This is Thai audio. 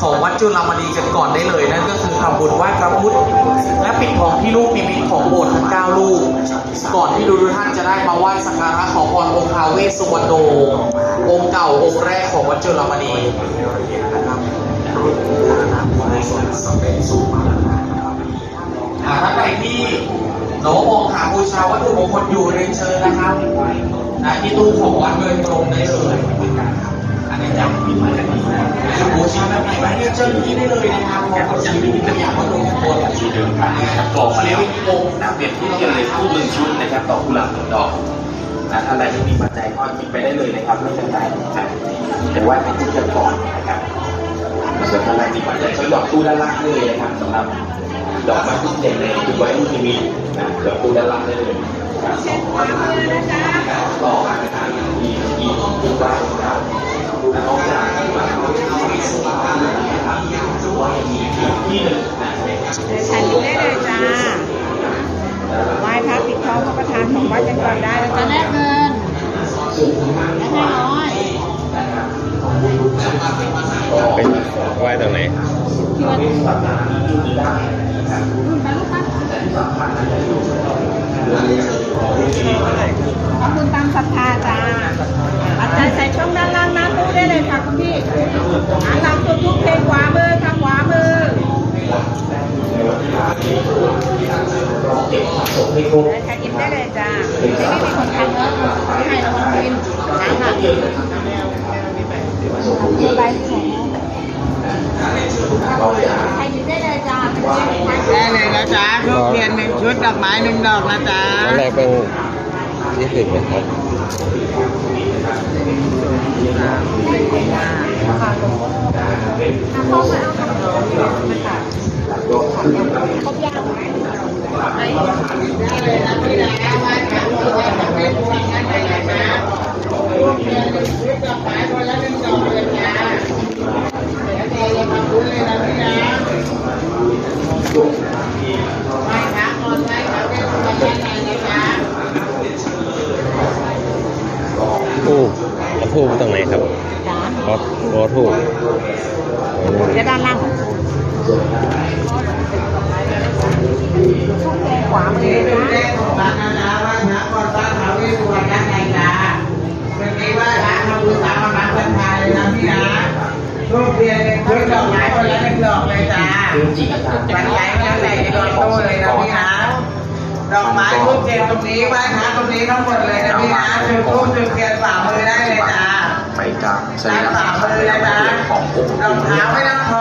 ของวัดจุฬามณีกันก่อนได้เลยนั่นก็คือทำบุญไหว้พระพุทธและปิดทองที่ลูกนิมิตของโบสถ์ทั้งเก้าลูก ก่อนที่ทุกท่านจะได้มาไหว้สักการะขอพรองค์ท้าวเวสสุวรรณโนองค์เก่าองค์แรกของวัดจุฬามณีอ่าท่านใดที่หนอมองหาบูชาวัตถุมงคลอยู่เรียนเชิญนะครับนะที่ตู้ของวัดโดยตรงได้เลยอันนี้จะ มีมาจากไหนนะบูชาแบบไหนมาเรียนเชิญที่ได้เลยนะครับเพราะเขาจะมีตัวอย่างวัตถุมงคลที่เดิมกันนะครับกรอกมาแล้วนะเปรียบเทียบกันเลยคู่หนึ่งชุดนะครับต่อกุหลาบหนึ่งดอกนะท่านใดไม่มีปัจจัยก็หยิบไปได้เลยนะครับไม่เป็นไรนะแต่ว่าให้ทุกคนก่อนนะครับส่วนท่านใดมีปัจจัยก็หยอดตู้ด้านล่างได้เลยนะครับสำหรับดอกไม้ทุกเด่นเลยคือไว้ลูกที่มีนะหยอดตู้ด้านล่างได้เลยนะครับสองร้อยบาทนะครับต่อมาอีกอีกอีกบ้านนะครับ เดินถ่ายรูปได้เลยจ้าไหว้พระปิดทองพระประธานของวัดกันก่อนได้จะแลกเงินและให้น้อยไปไหว้ตรงไหนที่วัดรุ่นไปลูกปะทำบุญตามศรัทธาจ้าปัจจัยใส่ช่องด้านล่างหน้าตู้ได้เลยค่ะคุณพี่หาตามตัวทุกเพลงขวามือทางขวามือ เดินถ่ายอินได้เลยจ้าไม่มีคนทำเนอะไม่ให้เราคนกินน้ำหนักกินไปที่ไหนใครกินได้เลยจ้าได้เลยนะจ๊ะทูบเทียนหนึ่งชุดดอกไม้หนึ่งดอกนะจ๊ะตอนแรกเป็นยี่สิบไหมครับทูบเทียนหนึ่งชุดดอกไม้คนละหนึ่งดอกเลยจ้ะเดี๋ยวเจจะทำบุญเลยนะพี่นะไหว้พระก่อนไหว้พระเป็นคนละแค่ไหนนะ คะทูบแล้วทูบตรงไหนครับจ้ารถรถทูบจะด้านล่างของคุณ เลยจ้ะปัจจัยไม่ต้องใส่ในกระตู้เลยนะพี่นะดอกไม้ทูบเทียนตรงนี้ไหว้พระตรงนี้ทั้งหมดเลยนะพี่นะจุดทูบจุดเทียนฝ่ามือได้เลยจ้าไปจากสรีด้านระฝ่ามือนะจ๊ะขององค์รองเท้าไม่ต้องถ